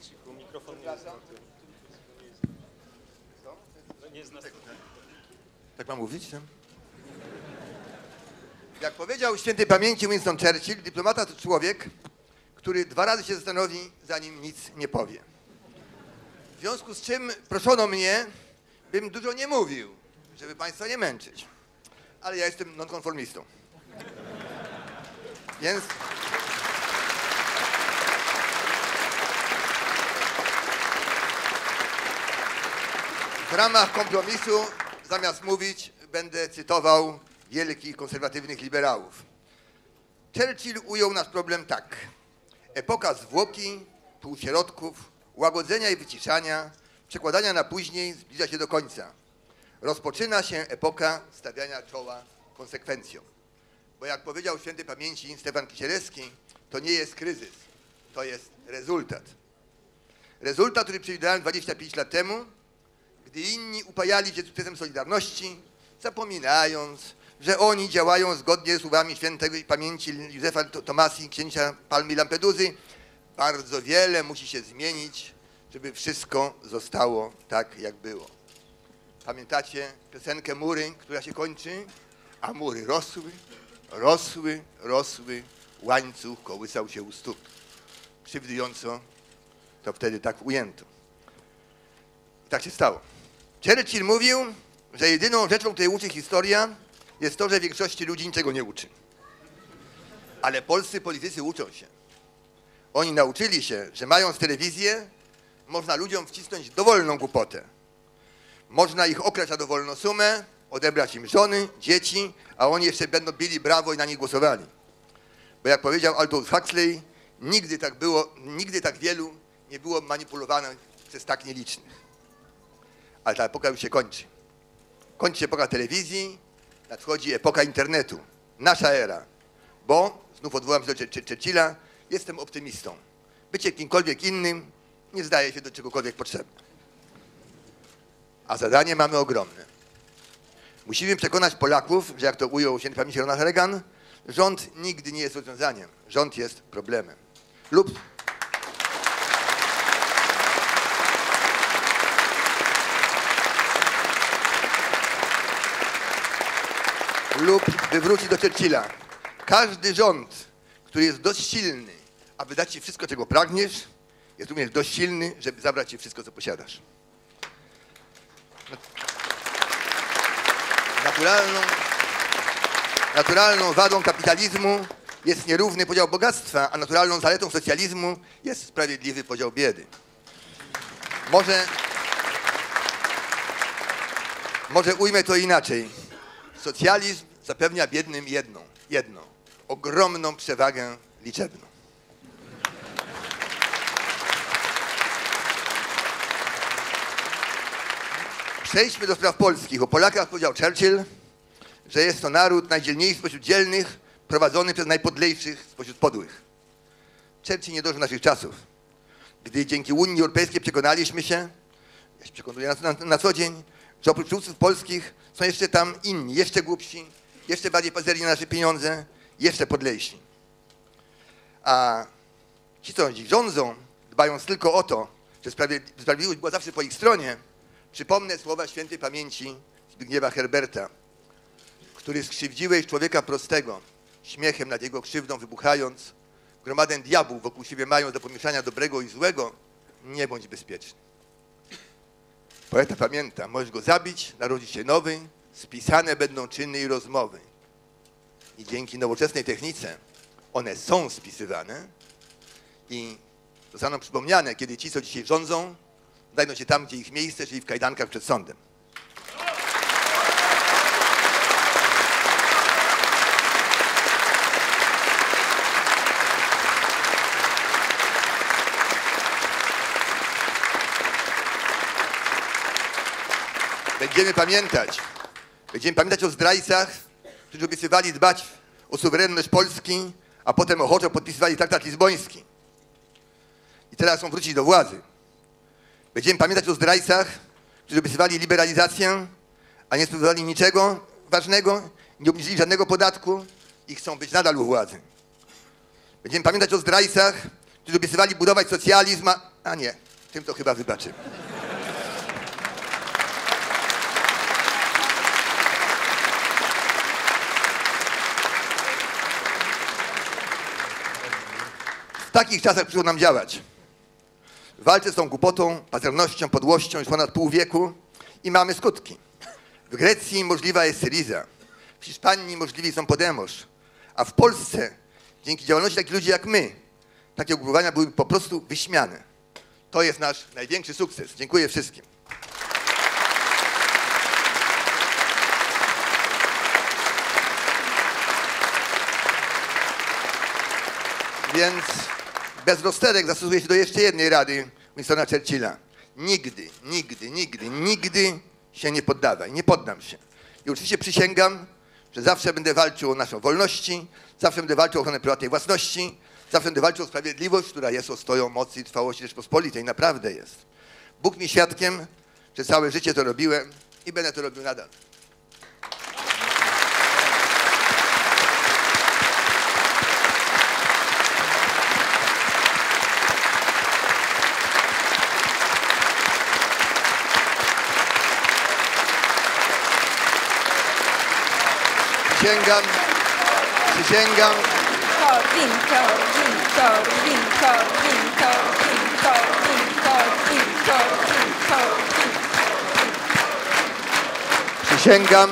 cichu, mikrofon nie jest. No, Nie jest na Tak mam mówić? Nie? Jak powiedział świętej pamięci Winston Churchill, dyplomata to człowiek, który dwa razy się zastanowi, zanim nic nie powie. W związku z czym proszono mnie, bym dużo nie mówił, żeby Państwa nie męczyć. Ale ja jestem nonkonformistą. Więc... W ramach kompromisu, zamiast mówić, będę cytował wielkich konserwatywnych liberałów. Churchill ujął nasz problem tak. Epoka zwłoki, półśrodków, łagodzenia i wyciszania, przekładania na później zbliża się do końca. Rozpoczyna się epoka stawiania czoła konsekwencjom. Bo jak powiedział świętej pamięci Stefan Kisielewski, to nie jest kryzys, to jest rezultat. Rezultat, który przewidywałem 25 lat temu, gdy inni upajali się sukcesem Solidarności, zapominając, że oni działają zgodnie z słowami świętej pamięci Józefa Tomasi, księcia Palmy Lampeduzy, bardzo wiele musi się zmienić, żeby wszystko zostało tak, jak było. Pamiętacie piosenkę Mury, która się kończy? A mury rosły, rosły, rosły, łańcuch kołysał się u stóp. Krzywdująco to wtedy tak ujęto. I tak się stało. Churchill mówił, że jedyną rzeczą, której uczy historia, jest to, że większości ludzi niczego nie uczy. Ale polscy politycy uczą się. Oni nauczyli się, że mając telewizję, można ludziom wcisnąć dowolną głupotę. Można ich okraść na dowolną sumę, odebrać im żony, dzieci, a oni jeszcze będą bili brawo i na nich głosowali. Bo jak powiedział Aldous Huxley, nigdy tak było, nigdy tak wielu nie było manipulowanych przez tak nielicznych. Ale ta epoka już się kończy. Kończy się epoka telewizji, nadchodzi epoka internetu. Nasza era. Bo, znów odwołam się do Chur- Churchilla, jestem optymistą. Bycie kimkolwiek innym nie zdaje się do czegokolwiek potrzebne. A zadanie mamy ogromne. Musimy przekonać Polaków, że jak to ujął święty pamięci Ronald Reagan, rząd nigdy nie jest rozwiązaniem. Rząd jest problemem. Lub lub wywrócić do Churchilla. Każdy rząd, który jest dość silny, aby dać ci wszystko, czego pragniesz, jest również dość silny, żeby zabrać ci wszystko, co posiadasz. Naturalną, naturalną wadą kapitalizmu jest nierówny podział bogactwa, a naturalną zaletą socjalizmu jest sprawiedliwy podział biedy. Może, może ujmę to inaczej. Socjalizm zapewnia biednym jedną, jedną, ogromną przewagę liczebną. Przejdźmy do spraw polskich. O Polakach powiedział Churchill, że jest to naród najdzielniejszy spośród dzielnych, prowadzony przez najpodlejszych spośród podłych. Churchill nie dożył naszych czasów. Gdy dzięki Unii Europejskiej przekonaliśmy się, ja się przekonuję na, na, na co dzień, że oprócz przywódców polskich są jeszcze tam inni, jeszcze głupsi, jeszcze bardziej pazerni na nasze pieniądze, jeszcze podlejsi. A ci, co dziś rządzą, dbając tylko o to, że sprawiedli- sprawiedliwość była zawsze po ich stronie, przypomnę słowa świętej pamięci Zbigniewa Herberta, który skrzywdziłeś człowieka prostego, śmiechem nad jego krzywdą wybuchając, gromadę diabłów wokół siebie mając do pomieszania dobrego i złego, nie bądź bezpieczny. Poeta pamięta, możesz go zabić, narodzi się nowy, spisane będą czyny i rozmowy. I dzięki nowoczesnej technice one są spisywane i zostaną przypomniane, kiedy ci, co dzisiaj rządzą, znajdą się tam, gdzie ich miejsce, czyli w kajdankach przed sądem. Będziemy pamiętać, będziemy pamiętać o zdrajcach, którzy obiecywali dbać o suwerenność Polski, a potem ochoczo podpisywali traktat lizboński. I teraz chcą wrócić do władzy. Będziemy pamiętać o zdrajcach, którzy obiecywali liberalizację, a nie sprawowali niczego ważnego, nie obniżyli żadnego podatku i chcą być nadal u władzy. Będziemy pamiętać o zdrajcach, którzy obiecywali budować socjalizm, a A nie, tym to chyba wybaczymy. Takich czasach przyszło nam działać. W walce z tą głupotą, pazernością, podłością już ponad pół wieku i mamy skutki. W Grecji możliwa jest Syriza, w Hiszpanii możliwi są Podemos, a w Polsce dzięki działalności takich ludzi jak my, takie ugrupowania były po prostu wyśmiane. To jest nasz największy sukces. Dziękuję wszystkim. Więc bez rozterek zastosuję się do jeszcze jednej rady Winstona Churchilla. Nigdy, nigdy, nigdy, nigdy się nie poddawaj. Nie poddam się. I oczywiście przysięgam, że zawsze będę walczył o naszą wolności, zawsze będę walczył o ochronę prywatnej własności, zawsze będę walczył o sprawiedliwość, która jest ostoją mocy i trwałości Rzeczpospolitej. Naprawdę jest. Bóg mi świadkiem, że całe życie to robiłem i będę to robił nadal. Przysięgam, przysięgam. Przysięgam,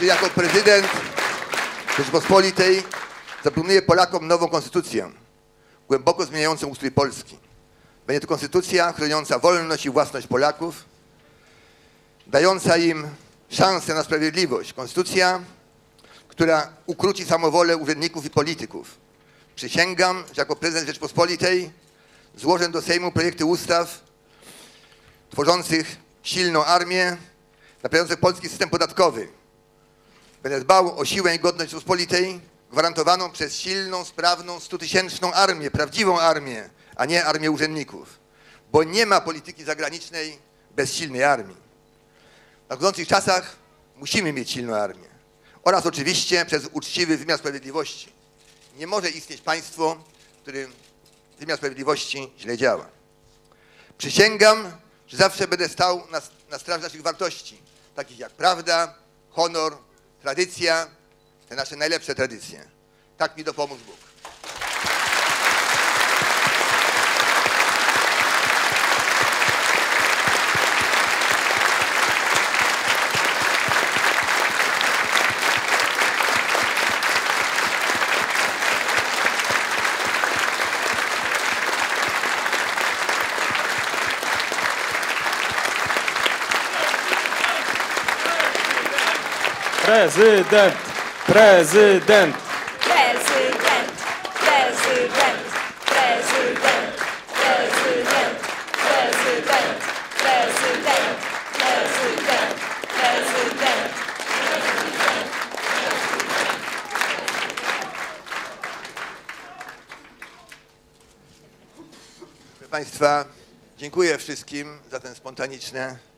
że jako prezydent Rzeczypospolitej zaproponuję Polakom nową konstytucję, głęboko zmieniającą ustrój Polski. Będzie to konstytucja chroniąca wolność i własność Polaków, dająca im szansę na sprawiedliwość. Konstytucja, która ukróci samowolę urzędników i polityków. Przysięgam, że jako prezydent Rzeczypospolitej złożę do Sejmu projekty ustaw tworzących silną armię, naprawiających polski system podatkowy. Będę dbał o siłę i godność Rzeczypospolitej, gwarantowaną przez silną, sprawną, stutysięczną armię, prawdziwą armię, a nie armię urzędników. Bo nie ma polityki zagranicznej bez silnej armii. W nadchodzących czasach musimy mieć silną armię. Oraz oczywiście przez uczciwy wymiar sprawiedliwości. Nie może istnieć państwo, w którym wymiar sprawiedliwości źle działa. Przysięgam, że zawsze będę stał na, na straży naszych wartości, takich jak prawda, honor, tradycja, te nasze najlepsze tradycje. Tak mi dopomóż Bóg. Prezydent! Prezydent! Prezydent, prezydent, prezydent, prezydent, prezydent, prezydent, prezydent, prezydent. Proszę Państwa, dziękuję wszystkim za ten spontaniczne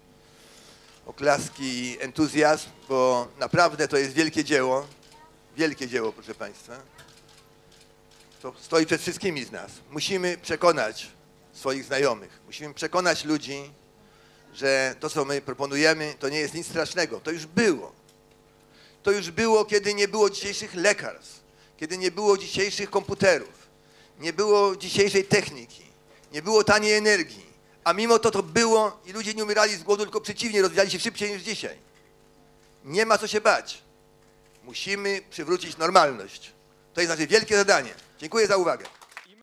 oklaski i entuzjazm, bo naprawdę to jest wielkie dzieło. Wielkie dzieło, proszę Państwa. To stoi przed wszystkimi z nas. Musimy przekonać swoich znajomych, musimy przekonać ludzi, że to, co my proponujemy, to nie jest nic strasznego. To już było. To już było, kiedy nie było dzisiejszych lekarstw, kiedy nie było dzisiejszych komputerów, nie było dzisiejszej techniki, nie było taniej energii. A mimo to to było i ludzie nie umierali z głodu, tylko przeciwnie, rozwijali się szybciej niż dzisiaj. Nie ma co się bać. Musimy przywrócić normalność. To jest nasze wielkie zadanie. Dziękuję za uwagę.